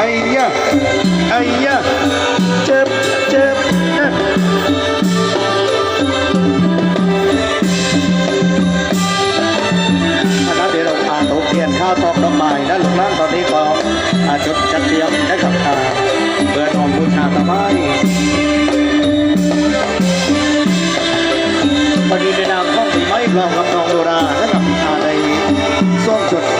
ไอ้ยะไอ้ยะเจ็บเจ็บนะอันนั้นเดี๋ยวเราพาตกเทียนข้าวตอกดอกไม้นะหลวงล่างตอนนี้ก็จุดจัดเตรียมนะครับอ่าเปิดออมบูชาตะไบวันนี้ในนามของปีไม้พร้อมกับน้องโดรานะครับอาในส่วนจุด